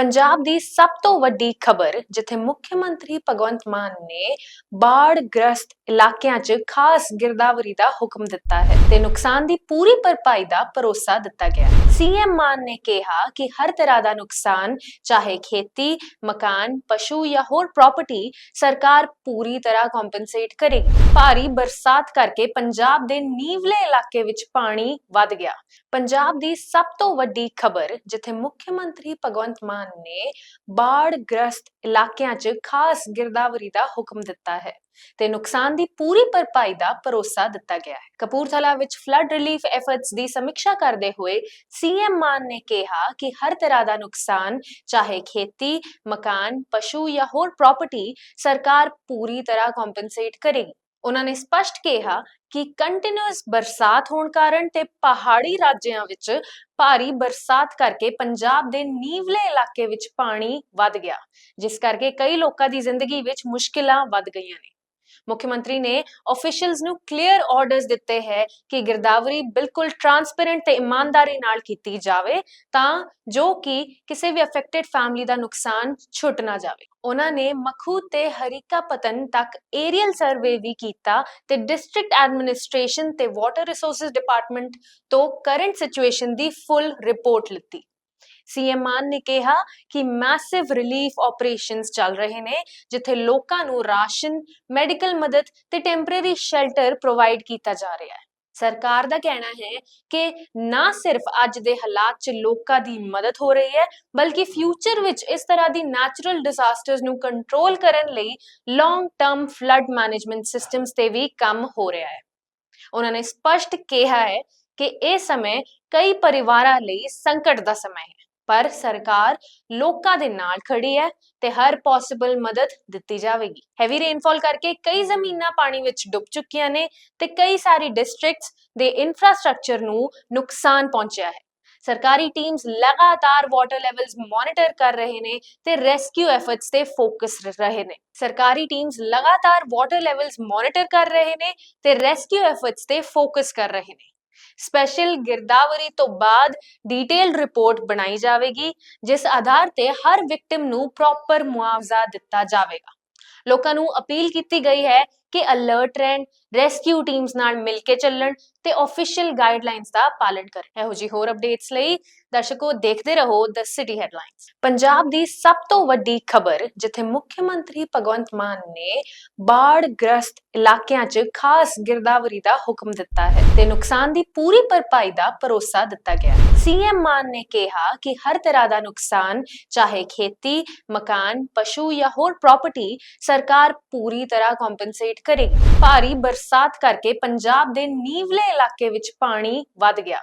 ਪੰਜਾਬ ਦੀ ਸਭ ਤੋਂ ਵੱਡੀ ਖਬਰ, ਜਿੱਥੇ ਮੁੱਖ ਮੰਤਰੀ ਭਗਵੰਤ ਮਾਨ ਨੇ ਬਾੜ ਗ੍ਰਸਤ ਇਲਾਕਿਆਂ 'ਚ ਖਾਸ ਗਿਰਦਾਵਰੀ ਦਾ ਹੁਕਮ ਦਿੱਤਾ ਹੈ ਤੇ ਨੁਕਸਾਨ ਦੀ ਪੂਰੀ ਭਰਪਾਈ ਦਾ ਭਰੋਸਾ ਦਿੱਤਾ ਗਿਆ ਸੀਐਮ ਮਾਨ ਨੇ ਕਿਹਾ ਕਿ ਹਰ ਤਰ੍ਹਾਂ ਦਾ ਨੁਕਸਾਨ, ਚਾਹੇ ਖੇਤੀ, ਮਕਾਨ, ਪਸ਼ੂ ਜਾਂ ਹੋਰ ਪ੍ਰਾਪਰਟੀ ਸਰਕਾਰ ਪੂਰੀ ਤਰ੍ਹਾਂ ਕੰਪਨਸੇਟ ਕਰੇਗੀ। ਭਾਰੀ ਬਰਸਾਤ ਕਰਕੇ ਪੰਜਾਬ ਦੇ ਨੀਵਲੇ ਇਲਾਕੇ ਵਿੱਚ ਪਾਣੀ ਵੱਧ ਗਿਆ। ਪੰਜਾਬ ਦੀ ਸਭ ਤੋਂ ਵੱਡੀ ਖਬਰ, ਜਿੱਥੇ ਮੁੱਖ ਮੰਤਰੀ ਭਗਵੰਤ ਮਾਨ ਨੇ ਬਾੜ ਇਲਾਕਿਆਂ 'ਚ ਖਾਸ ਗਿਰਦਾਵਰੀ ਦਾ ਹੁਕਮ ਦਿੱਤਾ ਹੈ ਤੇ ਨੁਕਸਾਨ ਦੀ ਪੂਰੀ ਭਰਪਾਈ ਦਾ ਭਰੋਸਾ ਦਿੱਤਾ ਗਿਆ ਹੈ। ਕਪੂਰਥਲਾ ਵਿੱਚ ਫਲੱਡ ਰਿਲੀਫ ਐਫਰਟਸ ਦੀ ਸਮੀਖਿਆ ਕਰਦੇ ਹੋਏ ਸੀਐਮ ਮਾਨ ਨੇ ਕਿਹਾ ਕਿ ਹਰ ਤਰ੍ਹਾਂ ਦਾ ਨੁਕਸਾਨ, ਚਾਹੇ ਖੇਤੀ, ਮਕਾਨ, ਪਸ਼ੂ ਜਾਂ ਹੋਰ ਪ੍ਰਾਪਰਟੀ ਸਰਕਾਰ ਪੂਰੀ ਤਰ੍ਹਾਂ ਕੰਪਨਸੇਟ ਕਰੇਗੀ। ਉਹਨਾਂ ਨੇ ਸਪਸ਼ਟ ਕਿਹਾ ਕਿ ਕੰਟੀਨਿਊਸ ਬਰਸਾਤ ਹੋਣ ਕਾਰਨ ਤੇ ਪਹਾੜੀ ਰਾਜਿਆਂ ਵਿੱਚ ਭਾਰੀ ਬਰਸਾਤ ਕਰਕੇ ਪੰਜਾਬ ਦੇ ਨੀਵਲੇ ਇਲਾਕੇ ਵਿੱਚ ਪਾਣੀ ਵੱਧ ਗਿਆ, ਜਿਸ ਕਰਕੇ ਕਈ ਲੋਕਾਂ ਦੀ ਜ਼ਿੰਦਗੀ ਵਿੱਚ ਮੁਸ਼ਕਿਲਾਂ ਵੱਧ ਗਈਆਂ ਨੇ। ਮੁੱਖ ਮੰਤਰੀ ਨੇ ਆਫੀਸ਼ੀਅਲਸ ਨੂੰ ਕਲੀਅਰ ਆਰਡਰਸ ਦਿੱਤੇ ਹੈ ਕਿ ਗਿਰਦਾਵਰੀ ਬਿਲਕੁਲ ਟਰਾਂਸਪੇਰੈਂਟ ਤੇ ਇਮਾਨਦਾਰੀ ਨਾਲ ਕੀਤੀ ਜਾਵੇ, ਤਾਂ ਜੋ ਕਿ ਕਿਸੇ ਵੀ ਅਫੈਕਟਡ ਫੈਮਿਲੀ ਦਾ ਨੁਕਸਾਨ ਛੁੱਟ ਨਾ ਜਾਵੇ। ਉਹਨਾਂ ਨੇ ਮਖੂ ਤੇ ਹਰੀਕਾ ਪਤਨ ਤੱਕ ਏਰੀਅਲ ਸਰਵੇ ਵੀ ਕੀਤਾ ਤੇ ਡਿਸਟ੍ਰਿਕਟ ਐਡਮਿਨਿਸਟ੍ਰੇਸ਼ਨ ਤੇ ਵਾਟਰ ਰਿਸੋਰਸਸ ਡਿਪਾਰਟਮੈਂਟ ਤੋਂ ਕਰੰਟ ਸਿਚੁਏਸ਼ਨ ਦੀ ਫੁੱਲ ਰਿਪੋਰਟ ਲਿੱਤੀ। ਸੀਐਮ ਮਾਨ ਨੇ ਕਿਹਾ ਕਿ ਮੈਸਿਵ ਰਿਲੀਫ ਆਪਰੇਸ਼ਨਸ ਚੱਲ ਰਹੇ ਨੇ, ਜਿੱਥੇ ਲੋਕਾਂ ਨੂੰ ਰਾਸ਼ਨ ਮੈਡੀਕਲ ਮਦਦ ਤੇ ਟੈਂਪਰੇਰੀ ਸ਼ੈਲਟਰ ਪ੍ਰੋਵਾਈਡ ਕੀਤਾ ਜਾ ਰਿਹਾ ਹੈ। ਸਰਕਾਰ ਦਾ ਕਹਿਣਾ ਹੈ ਕਿ ਨਾ ਸਿਰਫ ਅੱਜ ਦੇ ਹਾਲਾਤ 'ਚ ਲੋਕਾਂ ਦੀ ਮਦਦ ਹੋ ਰਹੀ ਹੈ, ਬਲਕਿ ਫਿਊਚਰ ਵਿੱਚ ਇਸ ਤਰ੍ਹਾਂ ਦੀ ਨੈਚੁਰਲ ਡਿਜ਼ਾਸਟਰਸ ਨੂੰ ਕੰਟਰੋਲ ਕਰਨ ਲਈ long term flood management systems ਤੇ ਵੀ ਕੰਮ ਹੋ ਰਿਹਾ ਹੈ। ਉਹਨਾਂ ਨੇ ਸਪਸ਼ਟ ਕਿਹਾ ਹੈ ਕਿ ਇਹ ਸਮੇਂ ਕਈ ਪਰਿਵਾਰਾਂ ਲਈ ਸੰਕਟ ਦਾ ਸਮਾਂ ਹੈ। ਪਰ ਸਰਕਾਰ ਲੋਕਾਂ ਦੇ ਨਾਲ ਖੜੀ ਹੈ ਤੇ ਹਰ ਪੋਸੀਬਲ ਮਦਦ ਦਿੱਤੀ ਜਾਵੇਗੀ। ਹੈਵੀ ਰੇਨਫਾਲ ਕਰਕੇ ਕਈ ਜ਼ਮੀਨਾਂ ਪਾਣੀ ਵਿੱਚ ਡੁੱਬ ਚੁੱਕੀਆਂ ਨੇ ਤੇ ਕਈ ਸਾਰੀ ਡਿਸਟ੍ਰਿਕਟਸ ਦੇ ਇਨਫਰਾਸਟ੍ਰਕਚਰ ਨੂੰ ਨੁਕਸਾਨ ਪਹੁੰਚਿਆ ਹੈ। ਸਰਕਾਰੀ ਟੀਮਸ ਲਗਾਤਾਰ ਵਾਟਰ ਲੈਵਲਸ ਮੋਨੀਟਰ ਕਰ ਰਹੇ ਨੇ ਤੇ ਰੈਸਕਿਊ ਐਫਰਟਸ ਤੇ ਫੋਕਸ ਰਹੇ ਨੇ। ਸਰਕਾਰੀ ਟੀਮਸ ਲਗਾਤਾਰ ਵਾਟਰ ਲੈਵਲਸ ਮੋਨੀਟਰ ਕਰ ਰਹੇ ਨੇ ਤੇ ਰੈਸਕਿਊ ਐਫਰਟਸ ਤੇ ਫੋਕਸ ਕਰ ਰਹੇ ਨੇ। ਸਪੈਸ਼ਲ ਗਿਰਦਾਵਰੀ ਤੋਂ ਬਾਅਦ ਡਿਟੇਲ ਰਿਪੋਰਟ ਬਣਾਈ ਜਾਵੇਗੀ, ਜਿਸ ਆਧਾਰ ਤੇ ਹਰ ਵਿਕਟਿਮ ਨੂੰ ਪ੍ਰੋਪਰ ਮੁਆਵਜ਼ਾ ਦਿੱਤਾ ਜਾਵੇਗਾ। ਲੋਕਾਂ ਨੂੰ ਅਪੀਲ ਕੀਤੀ ਗਈ ਹੈ ਕਿ ਅਲਰਟ ਰਹਿਣ ਰੈਸਕਿਊ ਟੀਮਸ ਨਾਲ ਮਿਲ ਕੇ ਚੱਲਣ ਤੇ ਆਫੀਸ਼ੀਅਲ ਗਾਈਡਲਾਈਨਸ ਦਾ ਪਾਲਣ ਕਰਨ। ਇਹੋ ਜੀ ਹੋਰ ਅਪਡੇਟਸ ਲਈ ਦਰਸ਼ਕੋ ਦੇਖਦੇ ਰਹੋ ਦ ਸਿਟੀ ਹੈਡਲਾਈਨਸ ਪੰਜਾਬ ਦੀ ਸਭ ਤੋਂ ਵੱਡੀ ਖਬਰ, ਜਿੱਥੇ ਮੁੱਖ ਮੰਤਰੀ ਭਗਵੰਤ ਮਾਨ ਨੇ ਬਾੜ ਗ੍ਰਸਤ ਇਲਾਕਿਆਂ 'ਚ ਖਾਸ ਗਿਰਦਾਵਰੀ ਦਾ ਹੁਕਮ ਦਿੱਤਾ ਹੈ ਤੇ ਨੁਕਸਾਨ ਦੀ ਪੂਰੀ ਭਰਪਾਈ ਦਾ ਭਰੋਸਾ ਦਿੱਤਾ ਗਿਆ ਹੈ। ਸੀਐਮ ਮਾਨ ਨੇ ਕਿਹਾ ਕਿ ਹਰ ਤਰ੍ਹਾਂ ਦਾ ਨੁਕਸਾਨ, ਚਾਹੇ ਖੇਤੀ, ਮਕਾਨ, ਪਸ਼ੂ ਜਾਂ ਹੋਰ ਪ੍ਰਾਪਰਟੀ ਸਰਕਾਰ ਪੂਰੀ ਤਰ੍ਹਾਂ ਕੰਪਨਸੇਟ ਕਰੇਗੀ। ਭਾਰੀ ਬਰਸਾਤ ਕਰਕੇ ਪੰਜਾਬ ਦੇ ਨੀਵਲੇ ਇਲਾਕੇ ਵਿੱਚ ਪਾਣੀ ਵੱਧ ਗਿਆ।